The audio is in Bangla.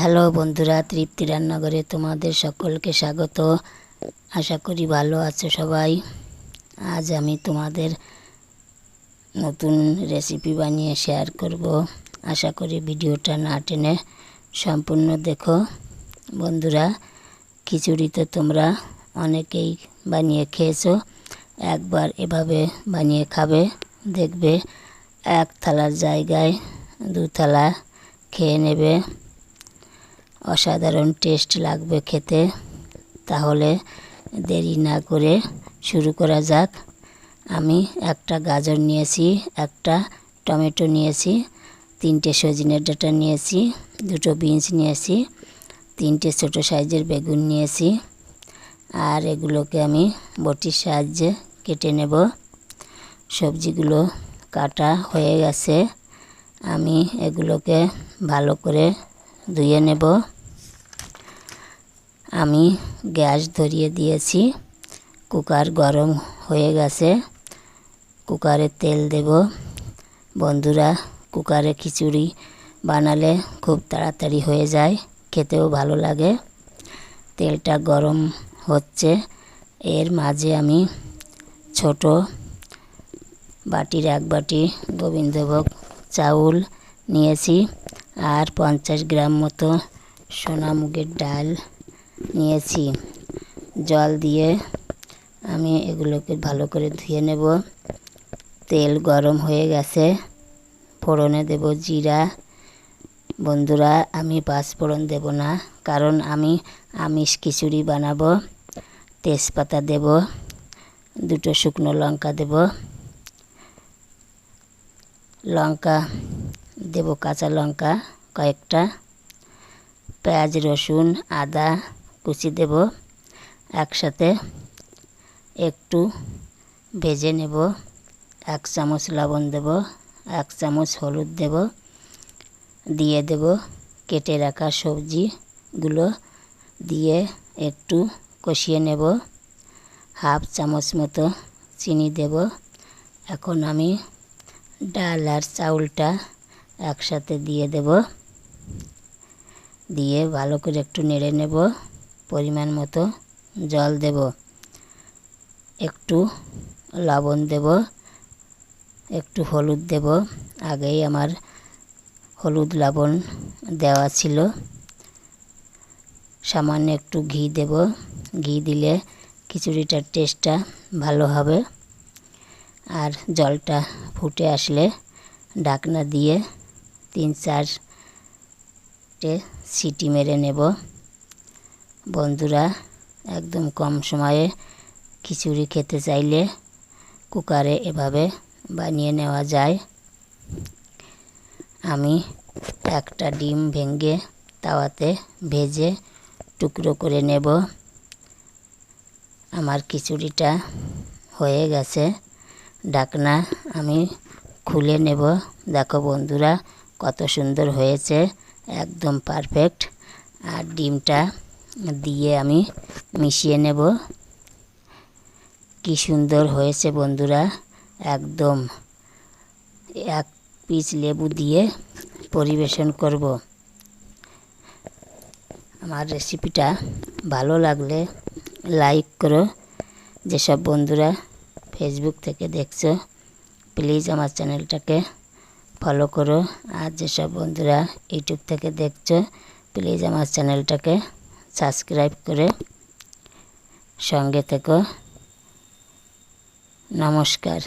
হ্যালো বন্ধুরা, তৃপ্তি রান্নাঘরে তোমাদের সকলকে স্বাগত। আশা করি ভালো আছো সবাই। আজ আমি তোমাদের নতুন রেসিপি বানিয়ে শেয়ার করব। আশা করি ভিডিওটা না টেনে সম্পূর্ণ দেখো। বন্ধুরা, খিচুড়ি তো তোমরা অনেকেই বানিয়ে খেয়েছো, একবার এভাবে বানিয়ে খাবে। দেখবে এক থালার জায়গায় দু থালা খেয়ে নেবে। অসাধারণ টেস্ট লাগবে খেতে। তাহলে দেরি না করে শুরু করা যাক। আমি একটা গাজর নিয়েছি, একটা টমেটো নিয়েছি, তিনটে সজনের ডাটা নিয়েছি, দুটো বিনস নিয়েছি, তিনটে ছোটো সাইজের বেগুন নিয়েছি আর এগুলোকে আমি বটির সাহায্যে কেটে নেব। সবজিগুলো কাটা হয়ে গেছে। আমি এগুলোকে ভালো করে ধুয়ে নেব। আমি গ্যাস ধরিয়ে দিয়েছি। কুকার গরম হয়ে গেছে। কুকারে তেল দেব। বন্ধুরা, কুকারে খিচুড়ি বানালে খুব তাড়াতাড়ি হয়ে যায়, খেতেও ভালো লাগে। তেলটা গরম হচ্ছে। এর মাঝে আমি ছোট বাটির এক বাটি গোবিন্দভোগ চাউল নিয়েছি। আর পঞ্চাশ গ্রাম মতো সোনামুগের ডাল নিয়েছি। জল দিয়ে আমি এগুলোকে ভালো করে ধুয়ে নেব। তেল গরম হয়ে গেছে। ফোড়নে দেব জিরা। বন্ধুরা, আমি পাঁচ ফোড়ন দেব না, কারণ আমি আমিষ খিচুড়ি বানাবো। তেজপাতা দেব। দুটো শুকনো লঙ্কা দেব। লঙ্কা দেব, কাঁচা লঙ্কা কয়েকটা। পেঁয়াজ, রসুন, আদা কুচি দেব, একসাথে একটু ভেজে নেব, এক চামচ লবণ দেব, এক চামচ হলুদ দেব, দিয়ে দেব কেটে রাখা সবজিগুলো, দিয়ে একটু কষিয়ে নেব, হাফ চামচ মতো চিনি দেব। এখন আমি ডাল আর চাউলটা একসাথে দিয়ে দেব, দিয়ে ভালো করে একটু নেড়ে নেব। পরিমাণ মতো জল দেব। একটু লবণ দেব। একটু হলুদ দেব। আগেই আমার হলুদ লবণ দেওয়া ছিল। সামান্য একটু ঘি দেব। ঘি দিলে খিচুড়িটার টেস্টটা ভালো হবে। আর জলটা ফুটে আসলে ঢাকনা দিয়ে তিন চারটে সিটি মেরে নেব। বন্ধুরা, একদম কম সময়ে খিচুড়ি খেতে চাইলে কুকারে এভাবে বানিয়ে নেওয়া যায়। আমি একটা ডিম ভেঙে তাওয়াতে ভেজে টুকরো করে নেব। আমার খিচুড়িটা হয়ে গেছে। ডাকনা আমি খুলে নেব। দেখো বন্ধুরা, কত সুন্দর হয়েছে, একদম পারফেক্ট আর ডিমটা দিয়ে আমি মিশিয়ে নেব। কি সুন্দর হয়েছে বন্ধুরা, একদম এক পিস লেবু দিয়ে পরিবেশন করব। আমার রেসিপিটা ভালো লাগলে লাইক করো। যেসব বন্ধুরা ফেসবুক থেকে দেখছ প্লিজ আমার চ্যানেলটাকে ফলো করো। আর যেসব বন্ধুরা ইউটিউব থেকে দেখছ প্লিজ আমার চ্যানেলটাকে সাবস্ক্রাইব করে সঙ্গে থেকো। নমস্কার।